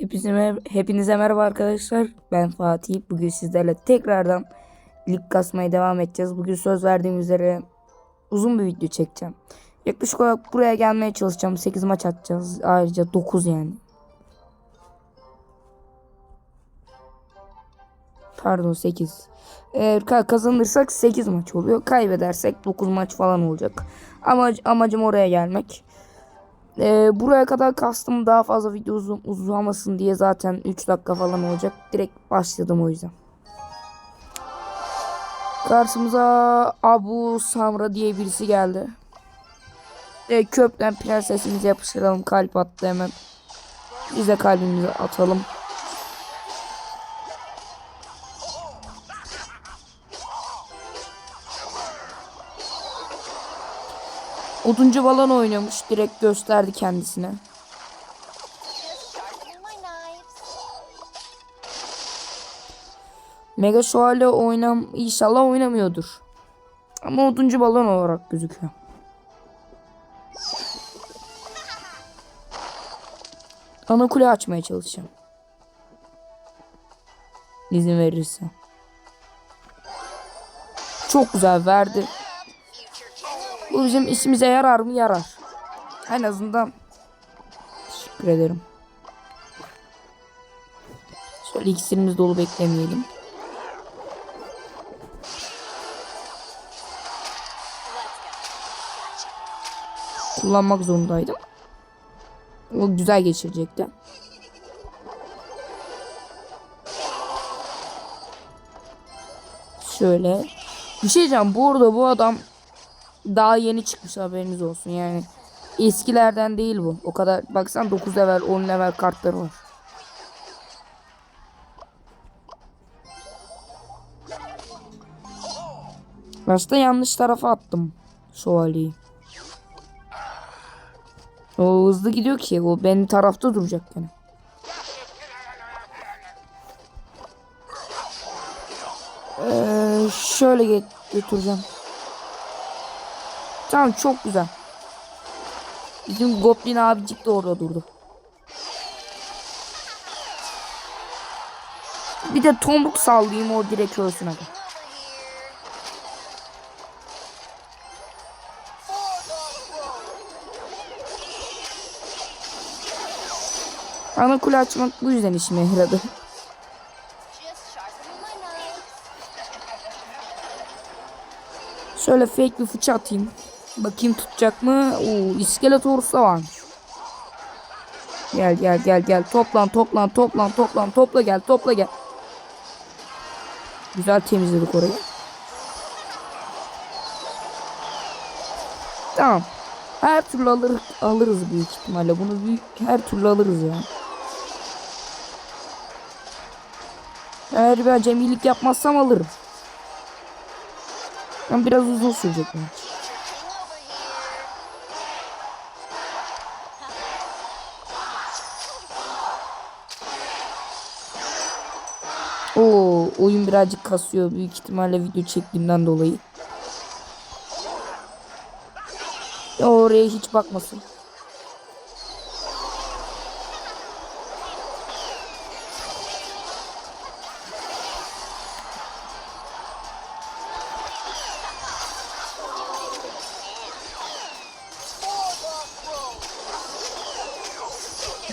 Hepinize, hepinize merhaba arkadaşlar. Ben Fatih. Bugün sizlerle tekrardan lig kasmaya devam edeceğiz. Bugün söz verdiğim üzere uzun bir video çekeceğim. Yaklaşık olarak buraya gelmeye çalışacağım. 8 maç atacağız. Ayrıca 9 yani. Pardon 8. Eğer ka- kazanırsak 8 maç oluyor. Kaybedersek 9 maç falan olacak. Ama amacım oraya gelmek. Ee, buraya kadar kastım daha fazla video uzun, uzamasın diye zaten 3 dakika falan olacak. Direkt başladım o yüzden. Karşımıza Abu Samra diye birisi geldi. Ee, köpten prensesimizi yapıştıralım. Kalp attı hemen. Biz de kalbimizi atalım. Oduncu balon oynuyormuş. Direkt gösterdi kendisine. Mega Şövalye oynam inşallah oynamıyordur. Ama oduncu balon olarak gözüküyor. Ana kule açmaya çalışacağım. İzin verirse. Çok güzel verdi. Bu bizim işimize yarar mı? Yarar. En azından teşekkür ederim. Şöyle iksirimiz dolu beklemeyelim. Kullanmak zorundaydım. O güzel geçirecekti. Şöyle. Bir şey diyeceğim. Bu arada bu adam daha yeni çıkmış haberiniz olsun. Yani eskilerden değil bu. O kadar baksan 9 level 10 level kartları var. Aslında yanlış tarafa attım şövalyeyi. O hızlı gidiyor ki o benim tarafta duracak yani. Ee, şöyle get götüreceğim. Tamam çok güzel. Bizim Goblin abicik de orada durdu. Bir de tomruk sallayayım o direkt ölsün hadi. Ana kule açmak bu yüzden işime yaradı. Şöyle fake bir fıçı atayım. Bakayım tutacak mı? Oo, iskeletorus da varmış. Gel gel gel gel. Toplan toplan toplan toplan. Topla gel topla gel. Güzel temizledik orayı. Tamam. Her türlü alır, alırız büyük ihtimalle. Bunu büyük her türlü alırız ya. Eğer bir acemilik yapmazsam alırım. Ama biraz uzun sürecek maç. Oyun birazcık kasıyor büyük ihtimalle video çektiğimden dolayı. Ya Oraya hiç bakmasın.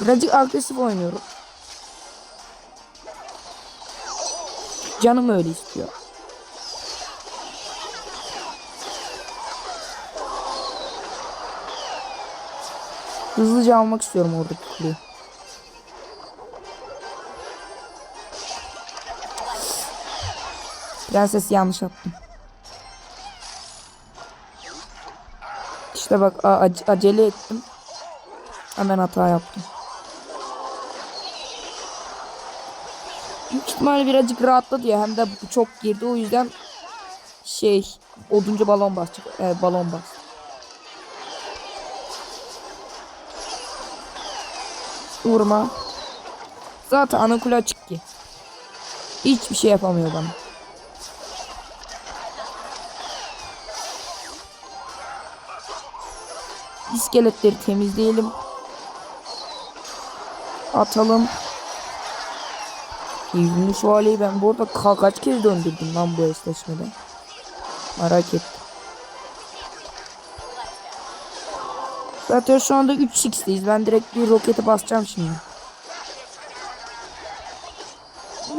Birazcık agresif oynuyorum. Canım öyle istiyor. Hızlıca almak istiyorum oradaki kuleyi. Prenses yanlış attım. İşte bak acele ettim. Hemen hata yaptım. Büyük ihtimalle birazcık rahatladı ya. Hem de çok girdi. O yüzden şey oduncu balon basacak. E, balon bas. Vurma. Zaten ana kule açık ki. Hiçbir şey yapamıyor bana. İskeletleri temizleyelim. Atalım. İlmi Şövalye'yi ben bu arada ka- kaç kez döndürdüm lan bu eşleşmede. Merak ettim. Zaten şu anda 3x'teyiz. Ben direkt bir roketi basacağım şimdi.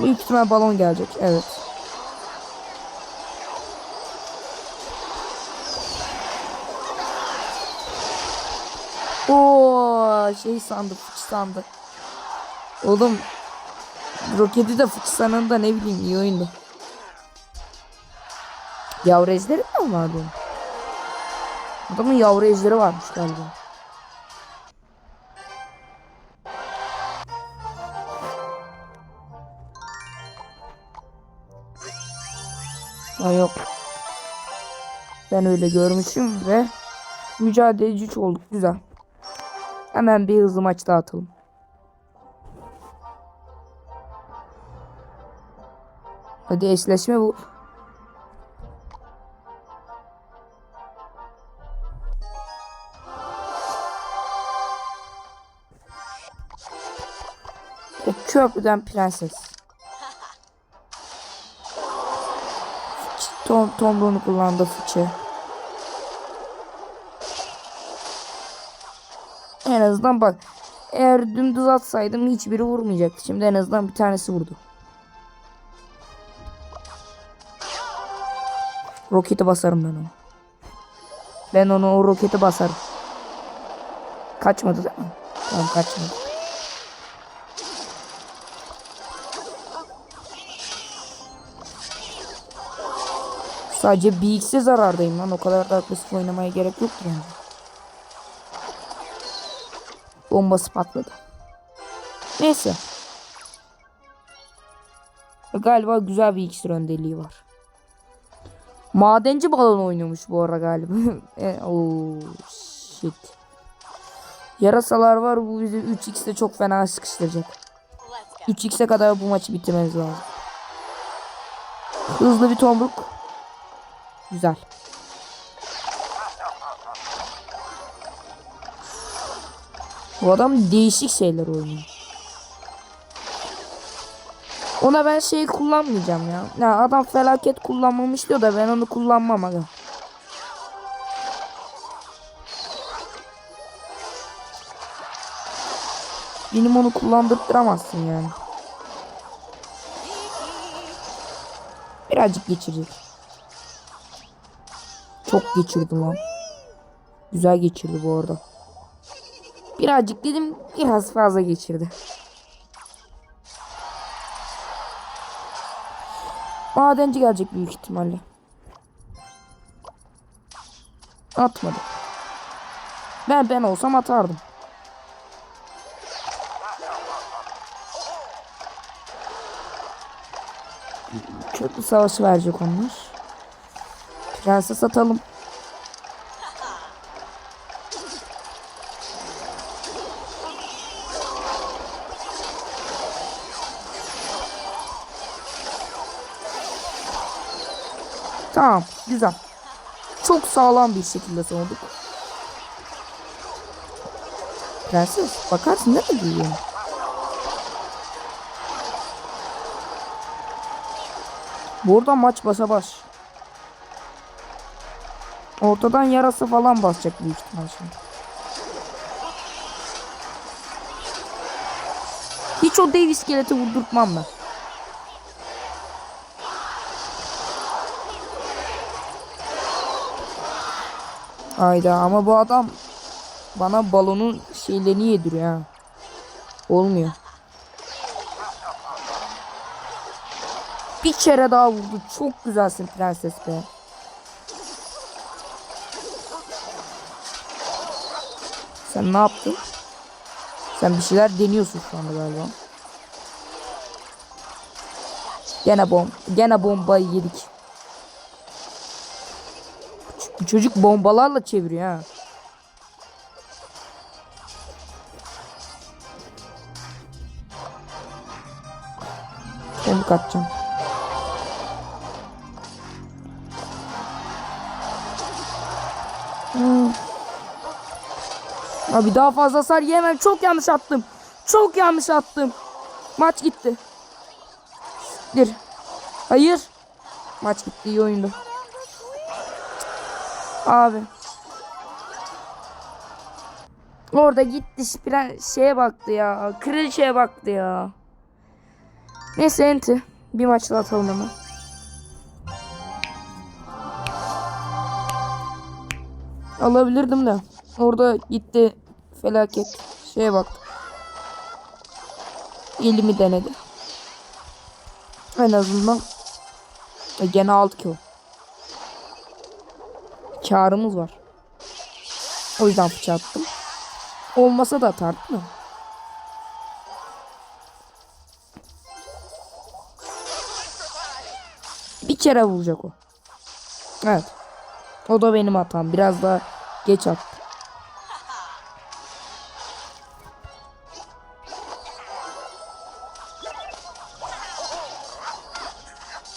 Büyük ihtimal balon gelecek. Evet. Oo şey sandı, fıç sandı. Oğlum roketi de fıç sanında ne bileyim iyi oyundu. Yavru ejderi mi vardı? Adamın yavru ejderi varmış galiba. Ha yok. Ben öyle görmüşüm ve mücadeleci üç olduk. Güzel. Hemen bir hızlı maç daha Hadi eşleşme bu. E, Köprüden prenses. Tom, tomruğunu kullandı fıçı. En azından bak. Eğer dümdüz atsaydım hiçbiri vurmayacaktı. Şimdi en azından bir tanesi vurdu. Roketi basarım ben ona. Ben onu o roketi basarım. Kaçmadı değil mi? Tamam kaçmadı. Sadece BX'e zarardayım lan. O kadar da agresif oynamaya gerek yoktu bence. Bombası patladı. Neyse. Galiba güzel bir iksir öndeliği var. Madenci balon oynuyormuş bu ara galiba. e, oh shit. Yarasalar var bu bizi 3x'te çok fena sıkıştıracak. 3x'e kadar bu maçı bitirmemiz lazım. Hızlı bir tomruk. Güzel. Bu adam değişik şeyler oynuyor. Ona ben şey kullanmayacağım ya. Ya adam felaket kullanmamış diyor da ben onu kullanmam aga. Benim onu kullandırttıramazsın yani. Birazcık geçirecek. Çok geçirdi lan. Güzel geçirdi bu arada. Birazcık dedim biraz fazla geçirdi. Madenci gelecek büyük ihtimalle. Atmadı. Ben ben olsam atardım. Köprü savaşı verecek onlar. Prenses atalım. Tamam, güzel. Çok sağlam bir şekilde savunduk. Prenses, bakarsın ne mi diyor? Burada maç başa baş. Ortadan yarası falan basacak büyük ihtimal şimdi. Hiç o dev iskeleti vurdurtmam ben. Hayda ama bu adam bana balonun şeylerini yediriyor ha. Olmuyor. Bir kere daha vurdu. Çok güzelsin prenses be. Sen ne yaptın? Sen bir şeyler deniyorsun şu anda galiba. Gene bom, gene bombayı yedik. Çocuk bombalarla çeviriyor ha. Onu katacağım. Hmm. Abi daha fazla hasar yemem. Çok yanlış attım. Çok yanlış attım. Maç gitti. Siktir. Hayır. Maç gitti iyi oyundu. Abi. Orada gitti şipiren şeye baktı ya. Kraliçeye baktı ya. Neyse enti. Bir maç daha atalım hemen. Alabilirdim de. Orada gitti felaket. Şeye bak. Elimi denedi. En azından e, gene aldı ki o. Karımız var. O yüzden fıçı attım. Olmasa da atardım da. Bir kere vuracak o. Evet. O da benim hatam. Biraz daha geç attı.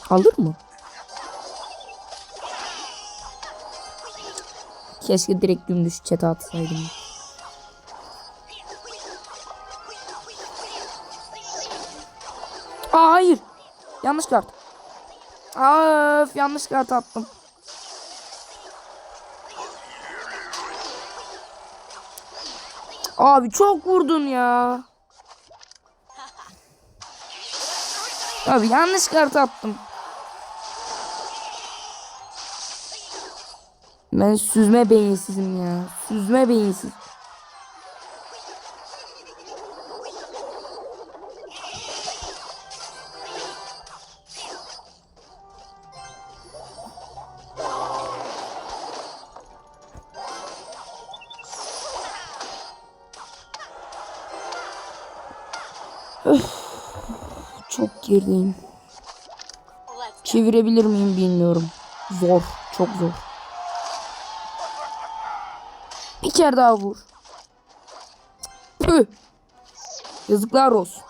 Alır mı? Keşke direkt dümdüz çete atsaydım. Aa hayır. Yanlış kart. Aa, yanlış kart attım. Abi çok vurdun ya. Abi yanlış kart attım. Ben süzme beyinsizim ya. Süzme beyinsiz. Çok gerideyim. Çevirebilir miyim bilmiyorum. Zor. Çok zor. Bir kere daha vur. Püh. Yazıklar olsun.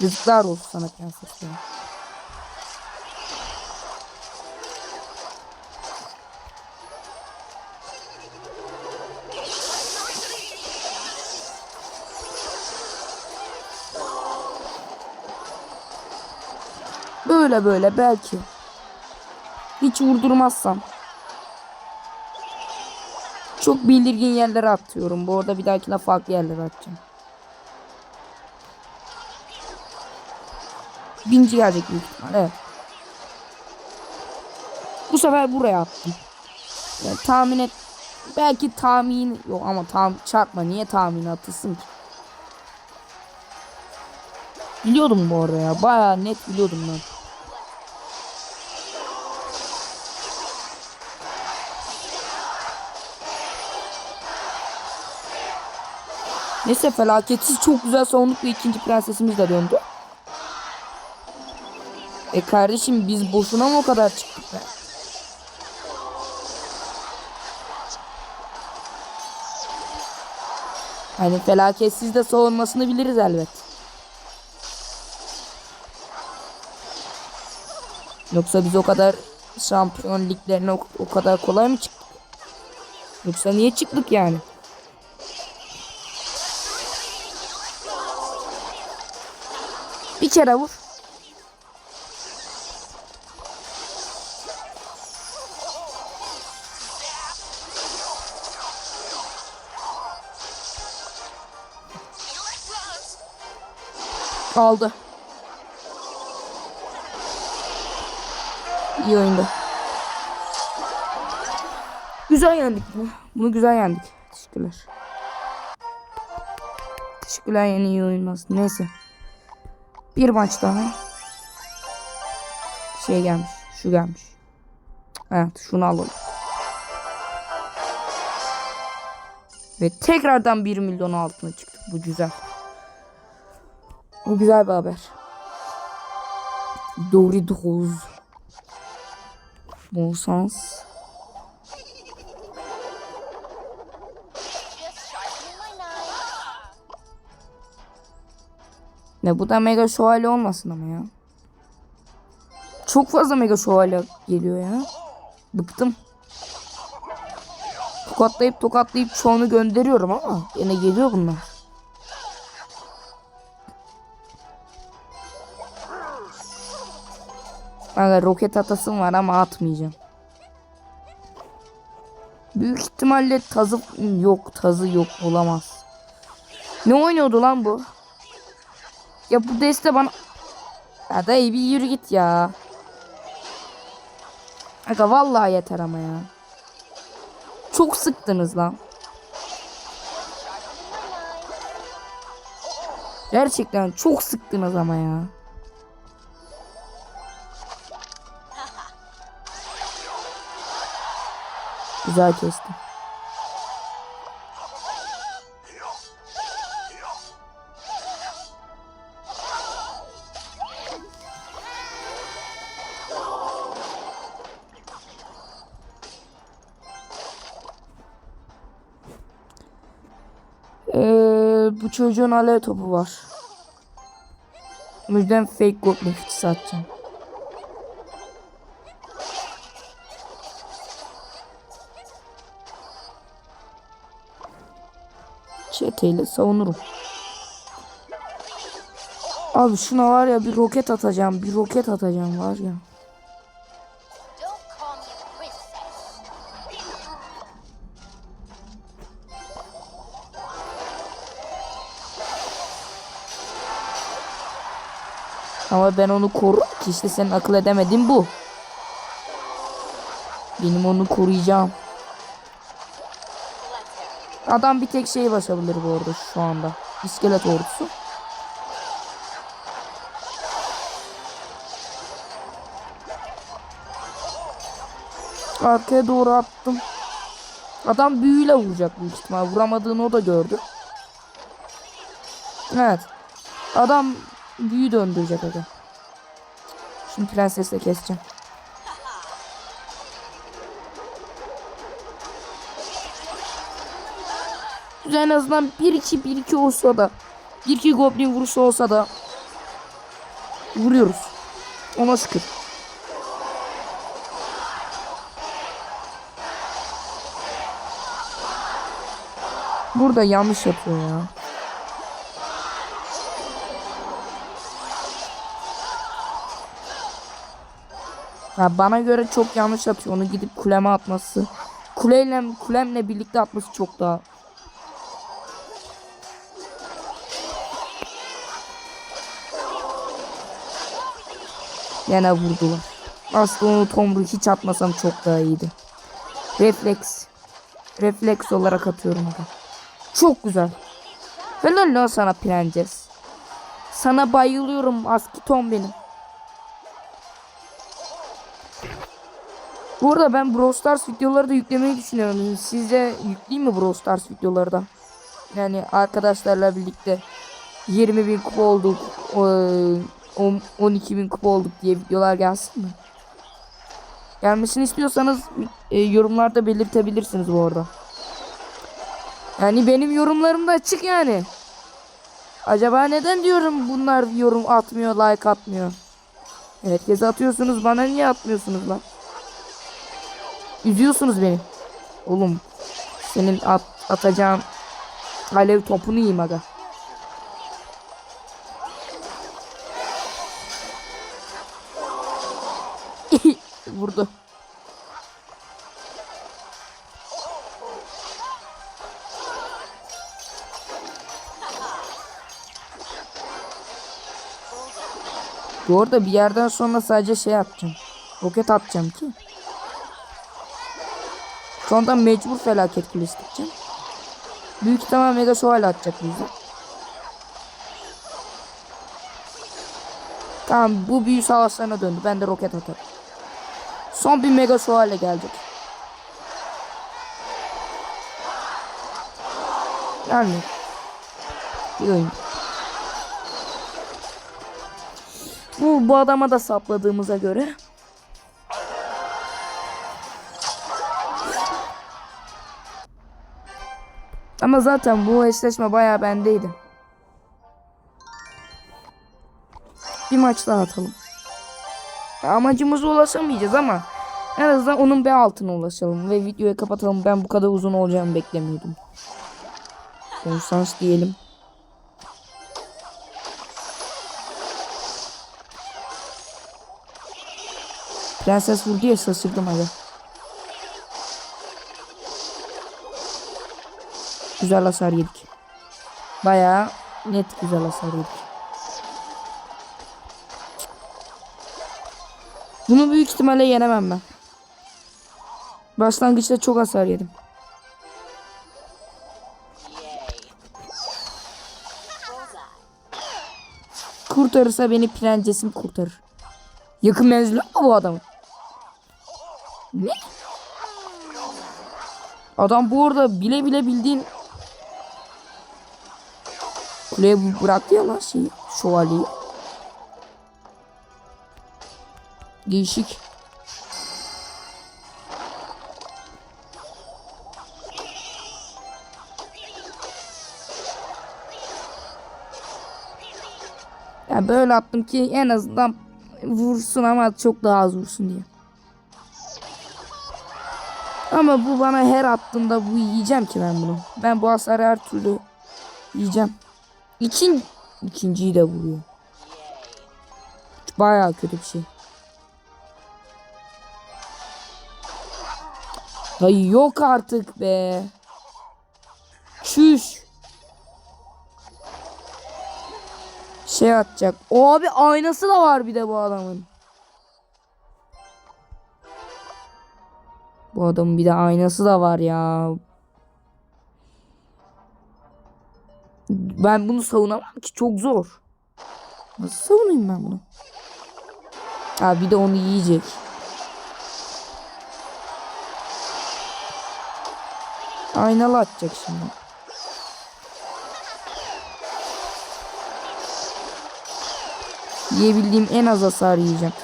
Yazıklar olsun sana prenses ya. Böyle böyle belki. Hiç vurdurmazsam. Çok belirgin yerlere atıyorum. Bu arada bir dahakine farklı yerlere atacağım. Binci gelecek büyük ihtimal. Evet. Bu sefer buraya attım. Yani tahmin et. Belki tahmin yok ama tam çarpma niye tahmin atılsın ki? Biliyordum bu arada ya. Baya net biliyordum ben. Neyse felaketsiz çok güzel savunduk ikinci prensesimiz de döndü. E kardeşim biz boşuna mı o kadar çıktık be? Hani felaketsiz de savunmasını biliriz elbet. Yoksa biz o kadar şampiyon liglerine o, o kadar kolay mı çıktık? Yoksa niye çıktık yani? Bir kere vur. Aldı. İyi oyundu. Güzel yendik bunu. Bunu güzel yendik. Teşekkürler. Teşekkürler yeni iyi oyun Neyse. Bir maç daha. Şey gelmiş. Şu gelmiş. Evet şunu alalım. Ve tekrardan 1 milyon altına çıktık. Bu güzel. Bu güzel bir haber. Doritos. Bol Ne bu da mega şövalye olmasın ama ya. Çok fazla mega şövalye geliyor ya. Bıktım. Tokatlayıp tokatlayıp çoğunu gönderiyorum ama yine geliyor bunlar. Aga roket atasım var ama atmayacağım. Büyük ihtimalle tazı yok tazı yok olamaz. Ne oynuyordu lan bu? Ya bu deste bana... Ya dayı bir yürü git ya. Aga vallahi yeter ama ya. Çok sıktınız lan. Gerçekten çok sıktınız ama ya. Güzel kestim. Çocuğun alev topu var. O yüzden fake goblin fıçısı atacağım. Çeteyle savunurum. Abi şuna var ya bir roket atacağım. Bir roket atacağım var ya. Ama ben onu koru ki işte senin akıl edemedin bu. Benim onu koruyacağım. Adam bir tek şeyi basabilir bu arada şu anda. İskelet ordusu. Arkaya doğru attım. Adam büyüyle vuracak büyük ihtimal. Vuramadığını o da gördü. Evet. Adam büyü döndürecek aga. Şimdi prensesle keseceğim. En azından 1-2 1-2 olsa da 1-2 goblin vuruşu olsa da vuruyoruz. Ona şükür. Burada yanlış yapıyor ya. Ya bana göre çok yanlış atıyor. Onu gidip kuleme atması. Kuleyle kulemle birlikte atması çok daha. Yine vurdular. Aslında onu Tomru hiç atmasam çok daha iyiydi. Refleks. Refleks olarak atıyorum aga. Çok güzel. Helal lan sana prenses. Sana bayılıyorum Aski Tom benim. Bu arada ben Brawl Stars videoları da yüklemeyi düşünüyorum. Sizce yükleyeyim mi Brawl Stars videoları da? Yani arkadaşlarla birlikte 20 bin kupa olduk, eee, on- 12 bin kupa olduk diye videolar gelsin mi? Gelmesini istiyorsanız e, yorumlarda belirtebilirsiniz bu arada. Yani benim yorumlarım da açık yani. Acaba neden diyorum bunlar yorum atmıyor, like atmıyor? Herkese atıyorsunuz, bana niye atmıyorsunuz lan? Üzüyorsunuz beni. Oğlum senin at, atacağın alev topunu yiyeyim aga. Vurdu. Bu arada bir yerden sonra sadece şey atacağım. Roket atacağım ki. Şu anda mecbur felaket kulesi tutacağım. Büyük ihtimal mega şövalye atacak bize. Tamam bu büyü savaşlarına döndü. Ben de roket atarım. Son bir mega şövalye gelecek. Yani. Bir oyun. Bu, bu adama da sapladığımıza göre. Ama zaten bu eşleşme bayağı bendeydi. Bir maç daha atalım. Ya amacımıza ulaşamayacağız ama en azından onun bir altına ulaşalım ve videoyu kapatalım. Ben bu kadar uzun olacağını beklemiyordum. Konsans diyelim. Prenses vurdu ya şaşırdım hadi. Güzel hasar yedik. Bayağı net güzel hasar yedik. Bunu büyük ihtimalle yenemem ben. Başlangıçta çok hasar yedim. Kurtarırsa beni prensesim kurtarır. Yakın menzilli bu adamın? Ne? Adam bu arada bile bile bildiğin kuleye bıraktı ya lan şeyi şövalyeyi. Değişik. Ya böyle attım ki en azından vursun ama çok daha az vursun diye. Ama bu bana her attığında bu yiyeceğim ki ben bunu. Ben bu hasarı her türlü yiyeceğim. İkin, ikinciyi de vuruyor. Bayağı kötü bir şey. Ay yok artık be. Çüş. Şey atacak. O abi aynası da var bir de bu adamın. Bu adamın bir de aynası da var ya. Ben bunu savunamam ki çok zor. Nasıl savunayım ben bunu? Ha bir de onu yiyecek. Aynalı atacak şimdi. Yiyebildiğim en az hasar yiyeceğim.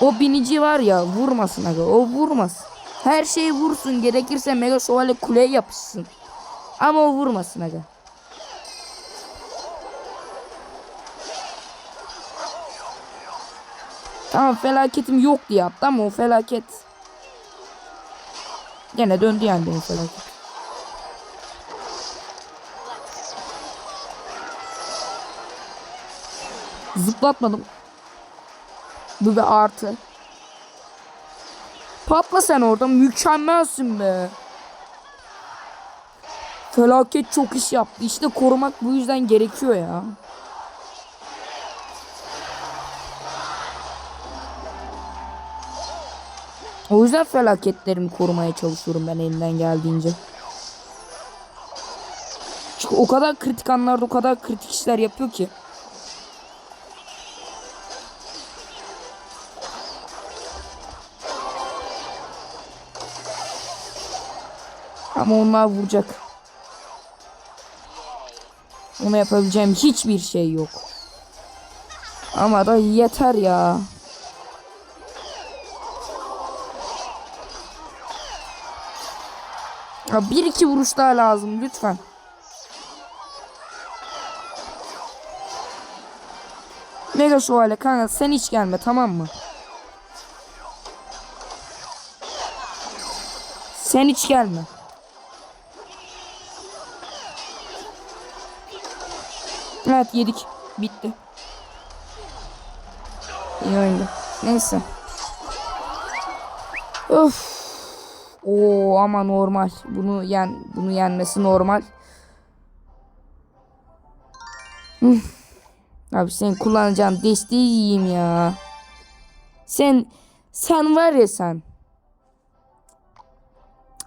O binici var ya vurmasın aga o vurmaz. Her şeyi vursun gerekirse mega şövalye kuleye yapışsın. Ama o vurmasın aga. Tamam felaketim yok diye attı ama o felaket. Gene döndü yani benim felaket. Zıplatmadım. Bu bir artı. Patla sen orada mükemmelsin be. Felaket çok iş yaptı. İşte korumak bu yüzden gerekiyor ya. O yüzden felaketlerimi korumaya çalışıyorum ben elimden geldiğince. Çünkü o kadar kritik anlarda o kadar kritik işler yapıyor ki. Ama onlar vuracak. Ona yapabileceğim hiçbir şey yok. Ama da yeter ya. Ya bir iki vuruş daha lazım lütfen. Mega şövalye kanka sen hiç gelme tamam mı? Sen hiç gelme. Evet yedik. Bitti. İyi oyundu. Neyse. Of. Oo ama normal. Bunu yen bunu yenmesi normal. Abi senin kullanacağın desteği yiyeyim ya. Sen sen var ya sen.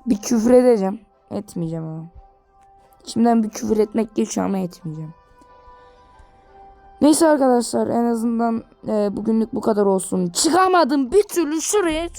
Bir küfür edeceğim. Etmeyeceğim ama. İçimden bir küfür etmek geçiyor ama etmeyeceğim. Neyse arkadaşlar en azından e, bugünlük bu kadar olsun. Çıkamadım bir türlü şuraya